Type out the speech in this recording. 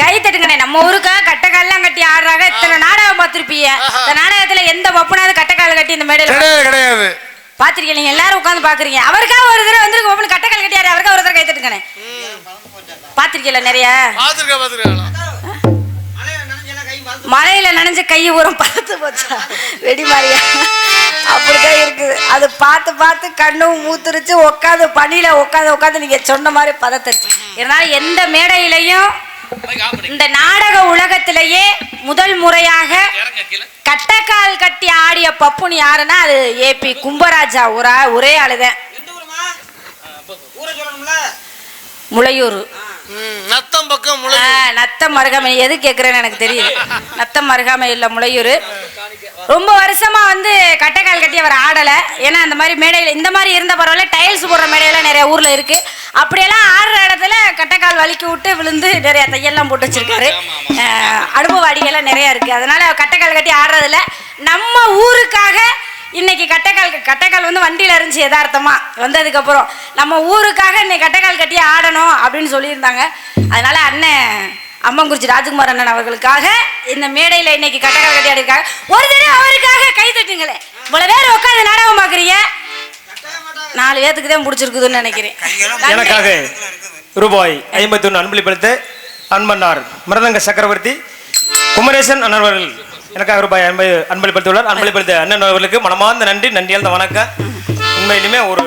கை தட்டுங்கண்ணே நம்ம ஊருக்காக கட்டக்கால்லாம் கட்டி ஆடுறாங்க. இத்தனை நாடகம் பார்த்திருப்பீங்க. இந்த நாடகத்துல எந்த பப்புனாவது கட்டக்கால் கட்டி இந்த மேடையில கிடையாது. கிடையாது பாத்திருக்கீங்க எல்லாரும் உட்காந்து பாக்குறீங்க அவருக்காக ஒரு தடவை வந்திருக்கு பப்புனு கட்டக்கால் கட்டியாரு அவருக்காக ஒரு தடவை கை தட்டுங்கண்ணே. பாத்திருக்கீங்களா நிறைய? பாத்துருக்க பாத்துருக்க மழையில நனைஞ்ச கை உரம் பார்த்து போச்சா? வெடி மாதிரியா இருக்குது அது பார்த்து பார்த்து கண்ணும் மூத்துருச்சு உட்காந்து பனியில உட்காந்து உட்காந்து நீங்க சொன்ன மாதிரி பதத்துருச்சு இதனால எந்த மேடையிலையும் இந்த நாடக உலகத்திலேயே முதல் முறையாக கட்டக்கால் கட்டி ஆடிய பப்புனு யாருன்னா அது ஏபி கும்பராஜா. ஒரே ஒரே ஆளுதான். முளையூர். நத்தம் பக்கம் நத்தம் மருகாமை. எது கேட்குறேன்னு எனக்கு தெரியுது. நத்தம் மருகாமை இல்லை முளையூர். ரொம்ப வருஷமா வந்து கட்டைக்கால் கட்டி அவர் ஆடலை. ஏன்னா அந்த மாதிரி மேடையில் இந்த மாதிரி இருந்த பரவாயில்ல டைல்ஸ் போடுற மேடையெல்லாம் நிறைய ஊரில் இருக்கு. அப்படியெல்லாம் ஆடுற இடத்துல கட்டைக்கால் வலிக்கி விட்டு விழுந்து நிறைய தையெல்லாம் போட்டு வச்சிருக்காரு. ஆ, அனுபவ அடிகள்லாம் நிறைய இருக்கு. அதனால கட்டைக்கால் கட்டி ஆடுறதுல நம்ம ஊருக்காக இன்னைக்கு கட்டைக்கால் கட்டைக்கால் வந்து வண்டியில இருந்துச்சு யதார்த்தமா. வந்ததுக்கு அப்புறம் நம்ம ஊருக்காக இன்னைக்கு கட்டைக்கால் கட்டி ஆடணும் அப்படின்னு சொல்லியிருந்தாங்க. அதனால அண்ணன் அம்மங்குறிச்சி ராஜ்குமார் அண்ணன் அவர்களுக்காக இந்த மேடையில இன்னைக்கு கட்டைக்கால் கட்டி ஆடிருக்காங்க ஒரு தடவை அவருக்காக கை தட்டுங்களேன் இவ்வளவு பேர் உட்காந்து நாடகம் பாக்குறீங்க நாலு பேத்துக்கு தான் பிடிச்சிருக்குதுன்னு நினைக்கிறேன். எனக்காக ரூபாய் ஐம்பத்தி ஒன்று அன்பளிப்படுத்த அன்பன்னார் மிருதங்க சக்கரவர்த்தி குமரேசன் அண்ணன் அவர்கள். எனக்காக ரூபாய் ஐம்பது அன்பளிப்படுத்தியுள்ளார் அன்பளிப்படுத்த அண்ணன் அவர்களுக்கு மனமார்ந்த நன்றி நன்றி அந்த வணக்கம். உண்மையிலுமே ஒரு